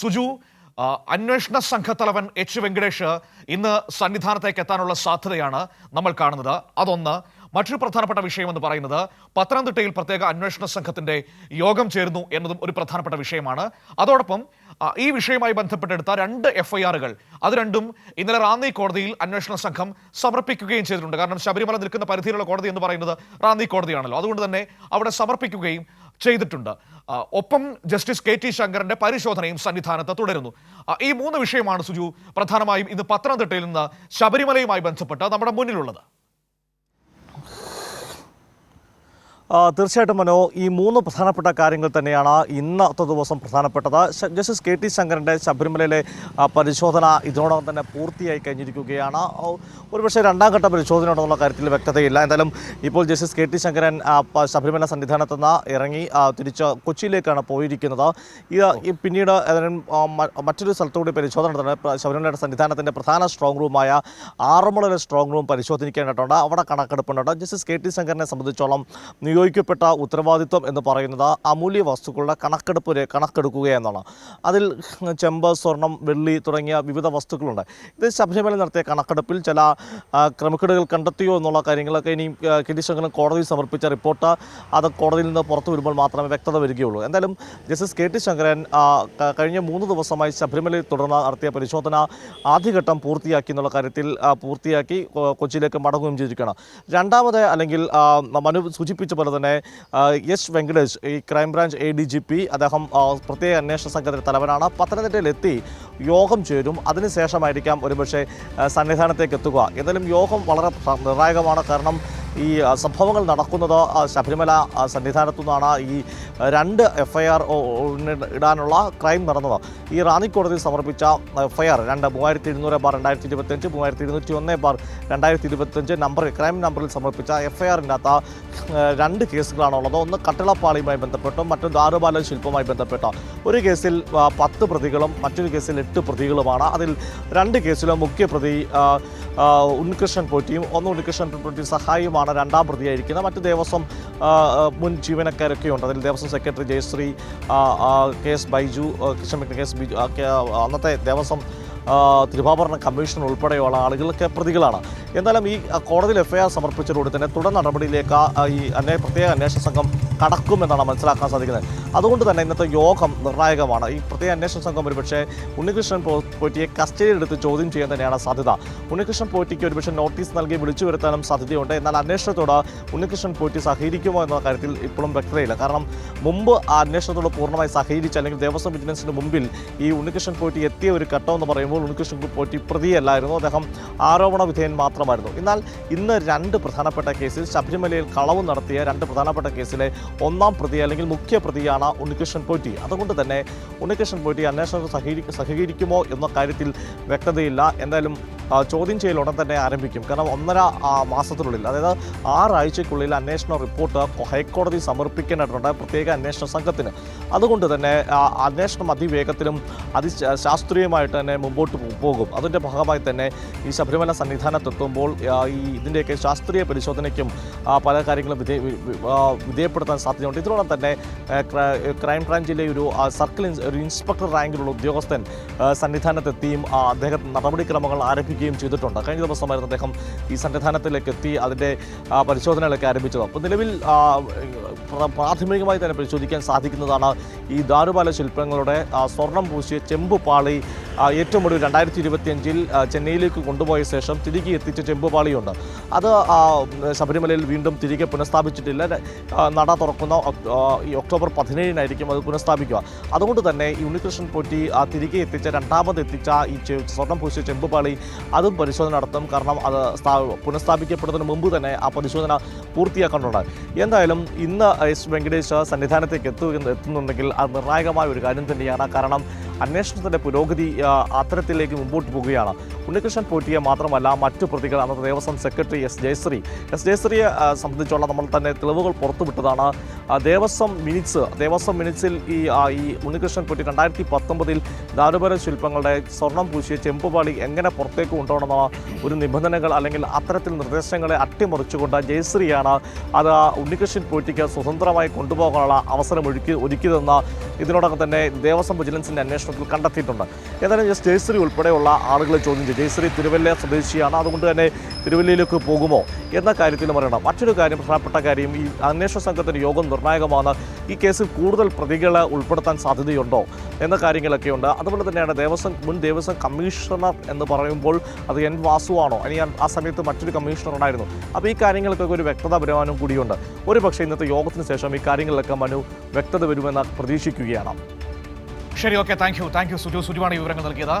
സുജു അന്വേഷണ സംഘത്തലവൻ എച്ച്. വെങ്കടേഷ് ഇന്ന് സന്നിധാനത്തേക്ക് എത്താനുള്ള സാധ്യതയാണ് നമ്മൾ കാണുന്നത്. അതൊന്ന് മറ്റൊരു പ്രധാനപ്പെട്ട വിഷയം എന്ന് പറയുന്നത് പത്തനംതിട്ടയിൽ പ്രത്യേക അന്വേഷണ സംഘത്തിന്റെ യോഗം ചേരുന്നു എന്നതും ഒരു പ്രധാനപ്പെട്ട വിഷയമാണ്. അതോടൊപ്പം ഈ വിഷയവുമായി ബന്ധപ്പെട്ടെടുത്ത രണ്ട് എഫ് ഐ ആറുകൾ അത് രണ്ടും ഇന്നലെ റാന്നി കോടതിയിൽ അന്വേഷണ സംഘം സമർപ്പിക്കുകയും ചെയ്തിട്ടുണ്ട്. കാരണം ശബരിമല നിൽക്കുന്ന പരിധിയിലുള്ള കോടതി എന്ന് പറയുന്നത് റാന്നി കോടതിയാണല്ലോ. അതുകൊണ്ട് തന്നെ അവിടെ സമർപ്പിക്കുകയും ചെയ്തിട്ടുണ്ട്. ഒപ്പം ജസ്റ്റിസ് കെ ടി ശങ്കറിന്റെ പരിശോധനയും സന്നിധാനത്ത് തുടരുന്നു. ഈ മൂന്ന് വിഷയമാണ് സുജു പ്രധാനമായും ഇന്ന് പത്തനംതിട്ടയിൽ നിന്ന് ശബരിമലയുമായി ബന്ധപ്പെട്ട് നമ്മുടെ മുന്നിലുള്ളത് ആ, തീർച്ചയായിട്ടും മനോ ഈ മൂന്ന് പ്രധാനപ്പെട്ട കാര്യങ്ങൾ തന്നെയാണ് ഇന്നത്തെ ദിവസം പ്രധാനപ്പെട്ടത്. ജസ്റ്റിസ് കെ ടി ശങ്കരന്റെ ശബരിമലയിലെ പരിശോധന ഇതിനോടകം തന്നെ പൂർത്തിയായി കഴിഞ്ഞിരിക്കുകയാണ്. ഒരുപക്ഷെ രണ്ടാം ഘട്ട പരിശോധന ഉണ്ടെന്നുള്ള കാര്യത്തിൽ വ്യക്തതയില്ല. എന്തായാലും ഇപ്പോൾ justice K T Sankaran Sabarimala സന്നിധാനത്ത് നിന്ന് ഇറങ്ങി തിരിച്ച് കൊച്ചിയിലേക്കാണ് പോയിരിക്കുന്നത്. ഈ പിന്നീട് മറ്റൊരു സ്ഥലത്തുകൂടി പരിശോധന നടത്തുന്നത് ശബരിമലയുടെ സന്നിധാനത്തിന്റെ പ്രധാന സ്ട്രോങ് റൂമായ ആറന്മുളയിലെ സ്ട്രോങ് റൂം പരിശോധിക്കേണ്ടതുണ്ട്. അവിടെ കണക്കെടുപ്പുണ്ട്. ജസ്റ്റിസ് കെ ടി ശങ്കരനെ സംബന്ധിച്ചോളം നിയോഗിക്കപ്പെട്ട ഉത്തരവാദിത്വം എന്ന് പറയുന്നത് അമൂല്യ വസ്തുക്കളുടെ കണക്കെടുപ്പ് കണക്കെടുക്കുക എന്നാണ്. അതിൽ ചെമ്പ് സ്വർണം വെള്ളി തുടങ്ങിയ വിവിധ വസ്തുക്കളുണ്ട്. ഇത് ശബരിമല നടത്തിയ കണക്കെടുപ്പിൽ ചില ക്രമക്കേടുകൾ കണ്ടെത്തിയോ എന്നുള്ള കാര്യങ്ങളൊക്കെ ഇനി കെ. കോടതിയിൽ സമർപ്പിച്ച റിപ്പോർട്ട് അത് കോടതിയിൽ നിന്ന് പുറത്തു വരുമ്പോൾ മാത്രമേ വ്യക്തത വരികയുള്ളൂ. എന്തായാലും ജസ്റ്റിസ് കെ. ടി. ശങ്കരൻ കഴിഞ്ഞ മൂന്ന് ദിവസമായി ശബരിമലയിൽ തുടർന്ന് നടത്തിയ പരിശോധന ആദ്യഘട്ടം പൂർത്തിയാക്കി എന്നുള്ള കാര്യത്തിൽ പൂർത്തിയാക്കി കൊച്ചിയിലേക്ക് മടങ്ങുകയും ചെയ്തിരിക്കുകയാണ്. രണ്ടാമത് അല്ലെങ്കിൽ മനു സൂചിപ്പിച്ച പോലെ തന്നെ എസ് വെങ്കടേഷ് ഈ crime branch A D G P അദ്ദേഹം പ്രത്യേക അന്വേഷണ സംഘത്തിന്റെ തലവനാണ്. പത്തനംതിട്ടയിലെത്തി യോഗം ചേരും. അതിനുശേഷമായിരിക്കാം ഒരുപക്ഷെ സന്നിധാനത്തേക്ക് എത്തുക എന്തായാലും യോഗം വളരെ നിർണായകമാണ്. കാരണം ഈ സംഭവങ്ങൾ നടക്കുന്നത് ശബരിമല സന്നിധാനത്തു നിന്നാണ് ഈ രണ്ട് എഫ്ഐആർ ഇടാനുള്ള ക്രൈം നടന്നത്. ഈ റാന്നി കോടതിയിൽ സമർപ്പിച്ച എഫ്ഐആർ രണ്ട് മൂവായിരത്തി എഴുന്നൂറ് ബാർ രണ്ടായിരത്തി ഇരുപത്തഞ്ച് മൂവായിരത്തി ഇരുന്നൂറ്റി ഒന്ന് ബാർ രണ്ടായിരത്തി ഇരുപത്തഞ്ച് നമ്പർ ക്രൈം നമ്പറിൽ സമർപ്പിച്ച എഫ് ഐ ആറിനകത്ത് രണ്ട് കേസുകളാണുള്ളത് ഒന്ന് കട്ടിളപ്പാളിയുമായി ബന്ധപ്പെട്ടും മറ്റൊന്ന് ദാരുപാല ശില്പവുമായി ബന്ധപ്പെട്ട. ഒരു കേസിൽ പത്ത് പ്രതികളും മറ്റൊരു കേസിൽ എട്ട് പ്രതികളുമാണ്. അതിൽ രണ്ട് കേസിലും മുഖ്യ പ്രതി ഉണ്ണികൃഷ്ണൻ പോറ്റിയും ഒന്ന് ഉണ്ണികൃഷ്ണൻ പോറ്റി സഹായിയുമാണ്. രണ്ടാം പ്രതിയായിരിക്കുന്നത് മറ്റ് ദേവസ്വം മുൻ ജീവനക്കാരൊക്കെ ഉണ്ട് അതിൽ Devaswom secretary Jayasree K S Baiju ആ, ക്ഷമിക്കണം കെ എസ് ബിജു അന്നത്തെ ദേവസ്വം തിരുവാഭരണ കമ്മീഷൻ ഉൾപ്പെടെയുള്ള ആളുകളൊക്കെ പ്രതികളാണ്. എന്നാലും ഈ കോടതിയിൽ എഫ്ഐആർ സമർപ്പിച്ചതോടെ തന്നെ തുടർ നടപടിയിലേക്ക് ഈ പ്രത്യേക അന്വേഷണ സംഘം കടക്കുമെന്നാണ് മനസ്സിലാക്കാൻ സാധിക്കുന്നത്. അതുകൊണ്ട് തന്നെ ഇന്നത്തെ യോഗം നിർണായകമാണ്. ഈ പ്രത്യേക അന്വേഷണ സംഘം ഒരുപക്ഷെ ഉണ്ണികൃഷ്ണൻ പോറ്റിയെ കസ്റ്റഡിയിൽ എടുത്ത് ചോദ്യം ചെയ്യാൻ തന്നെയാണ് സാധ്യത. ഉണ്ണികൃഷ്ണൻ പോറ്റിക്ക് ഒരുപക്ഷെ നോട്ടീസ് നൽകി വിളിച്ചു വരുത്താനും സാധ്യതയുണ്ട്. എന്നാൽ അന്വേഷണത്തോട് ഉണ്ണികൃഷ്ണൻ പോറ്റി സഹകരിക്കുമോ എന്ന കാര്യത്തിൽ ഇപ്പോഴും വ്യക്തതയില്ല. കാരണം മുമ്പ് ആ അന്വേഷണത്തോട് പൂർണമായി സഹകരിച്ച് അല്ലെങ്കിൽ ദേവസ്വം വിജിലൻസിന് മുമ്പിൽ ഈ ഉണ്ണികൃഷ്ണൻ പോറ്റി എത്തിയ ഒരു ഘട്ടം എന്ന് പറയുമ്പോൾ ഉണ്ണികൃഷ്ണൻ പോറ്റി പ്രതിയല്ലായിരുന്നു. അദ്ദേഹം ആരോപണ വിധേയൻ മാത്രമായിരുന്നു. എന്നാൽ ഇന്ന് രണ്ട് പ്രധാനപ്പെട്ട കേസിൽ ശബരിമലയിൽ കളവ് നടത്തിയ രണ്ട് പ്രധാനപ്പെട്ട കേസിലെ ഒന്നാം പ്രതി അല്ലെങ്കിൽ മുഖ്യ പ്രതിയാണ് ഉണ്ണികൃഷ്ണൻ പോറ്റി അതുകൊണ്ട് തന്നെ ഉണ്ണികൃഷ്ണൻ പോറ്റി അന്വേഷണത്തിൽ സഹകരി സഹകരിക്കുമോ എന്ന കാര്യത്തിൽ വ്യക്തതയില്ല. എന്തായാലും ചോദ്യം ചെയ്യൽ ഉടൻ തന്നെ ആരംഭിക്കും. കാരണം ഒന്നര മാസത്തിനുള്ളിൽ അതായത് ആറാഴ്ചയ്ക്കുള്ളിൽ അന്വേഷണ റിപ്പോർട്ട് ഹൈക്കോടതി സമർപ്പിക്കേണ്ടതുണ്ട് പ്രത്യേക അന്വേഷണ സംഘത്തിന്. അതുകൊണ്ട് തന്നെ അന്വേഷണം അതിവേഗത്തിലും അതി ശാസ്ത്രീയമായിട്ട് തന്നെ മുമ്പോട്ട് പോകും. അതിന്റെ ഭാഗമായി തന്നെ ഈ ശബരിമല സന്നിധാനത്തെത്തുമ്പോൾ ഈ ഇതിന്റെയൊക്കെ ശാസ്ത്രീയ പരിശോധനയ്ക്കും പല കാര്യങ്ങളും വിധേ വിധേയപ്പെടുത്താൻ സാധ്യതയുണ്ട്. ഇതിനോടൊപ്പം തന്നെ ക്രൈം ബ്രാഞ്ചിലെ ഒരു സർക്കിൾ ഒരു ഇൻസ്പെക്ടർ റാങ്കിലുള്ള ഉദ്യോഗസ്ഥൻ സന്നിധാനത്തെത്തിയും ആ, നടപടിക്രമങ്ങൾ നടപടിക്രമങ്ങൾ ആരംഭിക്കുകയും ചെയ്തിട്ടുണ്ട്. കഴിഞ്ഞ ദിവസമായിരുന്നു അദ്ദേഹം ഈ സന്നിധാനത്തിലേക്ക് എത്തി അതിന്റെ പരിശോധനകളൊക്കെ ആരംഭിച്ചത്. അപ്പോൾ നിലവിൽ പ്രാഥമികമായി തന്നെ പരിശോധിക്കാൻ സാധിക്കുന്നതാണ് ഈ ദാരുപാല ശില്പങ്ങളുടെ സ്വർണം പൂശിയ ചെമ്പുപാളി ഏറ്റവും ഒടുവിൽ രണ്ടായിരത്തി ഇരുപത്തിയഞ്ചിൽ ചെന്നൈയിലേക്ക് കൊണ്ടുപോയ ശേഷം തിരികെ എത്തിച്ച ചെമ്പുപാളിയുണ്ട്. അത് ശബരിമലയിൽ വീണ്ടും തിരികെ പുനഃസ്ഥാപിച്ചിട്ടില്ല. നട തുറക്കുന്ന ഈ ഒക്ടോബർ പതിനേഴിനായിരിക്കും അത് പുനഃസ്ഥാപിക്കുക. അതുകൊണ്ട് തന്നെ ഉണ്ണികൃഷ്ണൻ പൊറ്റി തിരികെ എത്തിച്ച രണ്ടാമത് എത്തിച്ച ഈ സ്വർണം പൂശിയ ചെമ്പുപാളി അതും പരിശോധന നടത്തും. കാരണം അത് സ്ഥാ- പുനഃസ്ഥാപിക്കപ്പെടുന്നതിന് മുമ്പ് തന്നെ ആ പരിശോധന പൂർത്തിയാക്കേണ്ടതുണ്ട്. എന്തായാലും ഇന്ന് എസ് വെങ്കടേഷ് സന്നിധാനത്തേക്ക് എത്തു എത്തുന്നുണ്ടെങ്കിൽ അത് നിർണായകമായ ഒരു കാര്യം തന്നെയാണ്. കാരണം അന്വേഷണത്തിന്റെ പുരോഗതി അത്തരത്തിലേക്ക് മുമ്പോട്ട് പോവുകയാണ് ഉണ്ണികൃഷ്ണൻ പോറ്റിയെ മാത്രമല്ല മറ്റു പ്രതികൾ അന്നത്തെ Devaswom secretary S Jayasree. S ജയശ്രീയെ സംബന്ധിച്ചുള്ള നമ്മൾ തന്നെ തെളിവുകൾ പുറത്തുവിട്ടതാണ്. ദേവസ്വം മിനിറ്റ്സ് ദേവസ്വം മിനിറ്റ്സിൽ ഈ ഈ ഉണ്ണികൃഷ്ണൻ പോറ്റി രണ്ടായിരത്തി പത്തൊമ്പതിൽ ദാരുപര ശില്പങ്ങളുടെ സ്വർണം പൂശിയ ചെമ്പുപാളി എങ്ങനെ പുറത്തേക്ക് കൊണ്ടുപോകണമെന്ന ഒരു നിബന്ധനകൾ അല്ലെങ്കിൽ അത്തരത്തിൽ നിർദ്ദേശങ്ങളെ അട്ടിമറിച്ചുകൊണ്ട് ജയശ്രീയാണ് അത് ഉണ്ണികൃഷ്ണൻ പോറ്റിക്ക് സ്വതന്ത്രമായി കൊണ്ടുപോകാനുള്ള അവസരം ഒഴുക്കി ഒരുക്കിയതെന്ന് ഇതിനോടകം തന്നെ ദേവസ്വം വിജിലൻസിന്റെ അന്വേഷണം അന്വേഷണത്തിൽ കണ്ടെത്തിയിട്ടുണ്ട്. ഏതായാലും ജയശ്രീ ഉൾപ്പെടെയുള്ള ആളുകളെ ചോദ്യം ചെയ്യും. ജയശ്രീ തിരുവല്ല സ്വദേശിയാണ്. അതുകൊണ്ട് തന്നെ തിരുവല്ലയിലേക്ക് പോകുമോ എന്ന കാര്യത്തിൽ അറിയണം മറ്റൊരു കാര്യം പ്രധാനപ്പെട്ട കാര്യം ഈ അന്വേഷണ സംഘത്തിന്റെ യോഗം നിർണായകമാണ്. ഈ കേസിൽ കൂടുതൽ പ്രതികളെ ഉൾപ്പെടുത്താൻ സാധ്യതയുണ്ടോ എന്ന കാര്യങ്ങളൊക്കെയുണ്ട്. അതുപോലെ തന്നെയാണ് ദേവസ്വം മുൻ ദേവസ്വം കമ്മീഷണർ എന്ന് പറയുമ്പോൾ അത് എൻ വാസുവാണോ ഇനി ആ സമയത്ത് മറ്റൊരു കമ്മീഷണർ ഉണ്ടായിരുന്നു. അപ്പോൾ ഈ കാര്യങ്ങൾക്കൊക്കെ ഒരു വ്യക്തത വരുവാനും കൂടിയുണ്ട്. ഒരു പക്ഷേ ഇന്നത്തെ യോഗത്തിന് ശേഷം ഈ കാര്യങ്ങളിലൊക്കെ മനു വ്യക്തത വരുമെന്ന് പ്രതീക്ഷിക്കുകയാണ്. ശരി okay thank you. Thank you. Suju സുജുവാണ് വിവരങ്ങൾ നൽകിയത്.